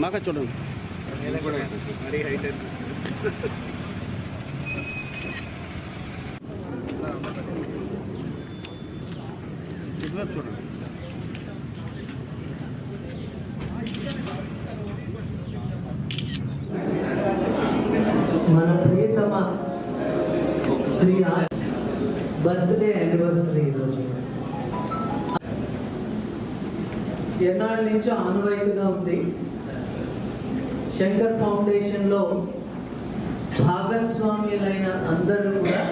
మాక చూడండి ఇటువైపు చూడండి శ్రీ బర్త్డే యానివర్సరీ ఈరోజు. ఎన్నాళ్ళ నుంచో ఆనవాయితీగా ఉంది. శంకర్ ఫౌండేషన్లో భాగస్వామ్యులైన అందరూ కూడా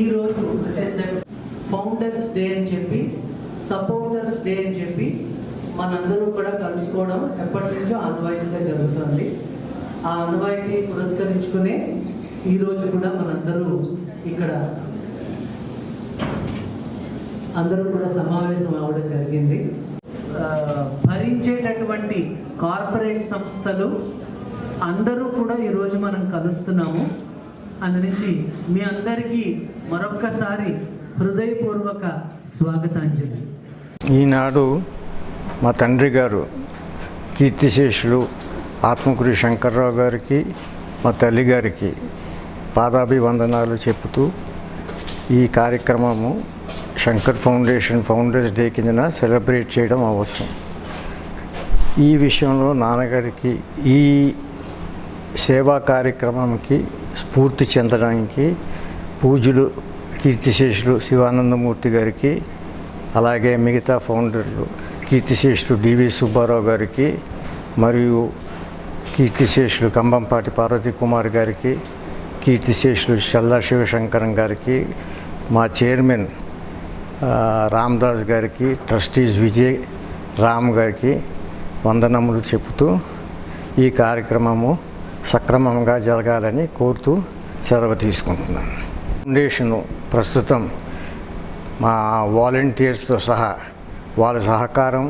ఈరోజు అంటే ఫౌండర్స్ డే అని చెప్పి సపోర్టర్స్ డే అని చెప్పి మనందరూ కూడా కలుసుకోవడం ఎప్పటి నుంచో ఆనవాయితీగా జరుగుతుంది. ఆ అనువాయితీ పురస్కరించుకునే ఈరోజు కూడా మనందరూ ఇక్కడ అందరూ కూడా సమావేశం అవ్వడం జరిగింది. భరించేటటువంటి కార్పొరేట్ సంస్థలు అందరూ కూడా ఈరోజు మనం కలుస్తున్నాము. అందునుంచి మీ అందరికీ మరొక్కసారి హృదయపూర్వక స్వాగతాంజలి. ఈనాడు మా తండ్రి గారు కీర్తిశేషులు ఆత్మకూరి శంకర్రావు గారికి మా తల్లి గారికి పాదాభివందనాలు చెబుతూ ఈ కార్యక్రమము శంకర్ ఫౌండేషన్ ఫౌండర్స్ డే కిందన సెలబ్రేట్ చేయడం అవసరం. ఈ విషయంలో నాన్నగారికి ఈ సేవా కార్యక్రమంకి స్ఫూర్తి చెందడానికి పూజలు కీర్తిశేషులు శివానందమూర్తి గారికి అలాగే మిగతా ఫౌండర్లు కీర్తిశేషులు డివి సుబ్బారావు గారికి మరియు కీర్తిశేషులు కంబంపాటి పార్వతీ కుమార్ గారికి కీర్తిశేషులు చల్లా శివశంకరం గారికి మా చైర్మన్ ఆ, రామ్దాస్ గారికి ట్రస్టీస్ విజయ్ రామ్ గారికి వందనములు చెబుతూ ఈ కార్యక్రమము సక్రమంగా జరగాలని కోరుతూ సెలవు తీసుకుంటున్నాను. ఫౌండేషను ప్రస్తుతం మా వాలంటీర్స్తో సహా వాళ్ళ సహకారం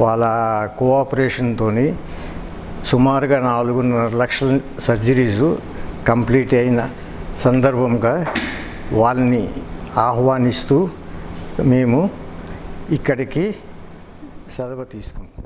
వాళ్ళ కోఆపరేషన్తో సుమారుగా నాలుగున్నర లక్షల సర్జరీసు కంప్లీట్ అయిన సందర్భంగా వాళ్ళని ఆహ్వానిస్తూ మేము ఇక్కడికి సెలవు తీసుకుంటాం